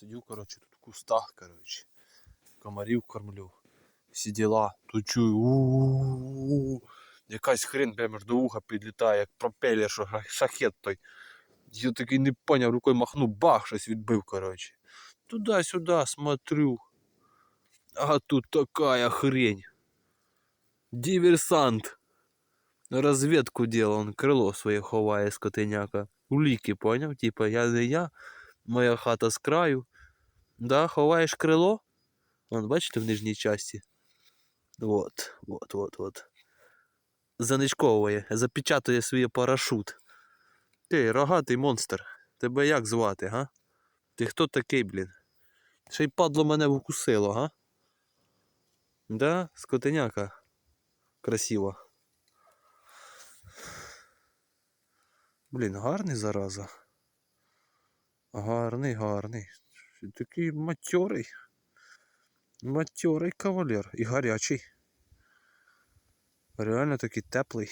Сидю, коротше, тут в кустах, коротше. Комарів кормлю. Всі діла. Тут чую. у-у-у. Якась хрень прямо до вуха підлітає, як пропелер, що шахет той. Я такий не поняв, рукою махнув, бах, щось відбив, коротше. Туди-сюди смотрю. А тут такая хрень. Диверсант. Розвідку делал, он крило своє ховає скотиняка. Уліки, поняв? Типа я не я, моя хата з краю. Да, ховаєш крило? Вон, бачите в нижній часті? Вот, вот, вот, вот. Заничковує, запечатує свій парашут. Ти, рогатий монстр. Тебе як звати, га? Ти хто такий, блін? Ще й падло мене вкусило, га? Да, скотиняка. Красиво. Блін, гарний зараза. Гарний, гарний. Такий матьорий. Матьорий кавалер. І гарячий. Реально такий теплий.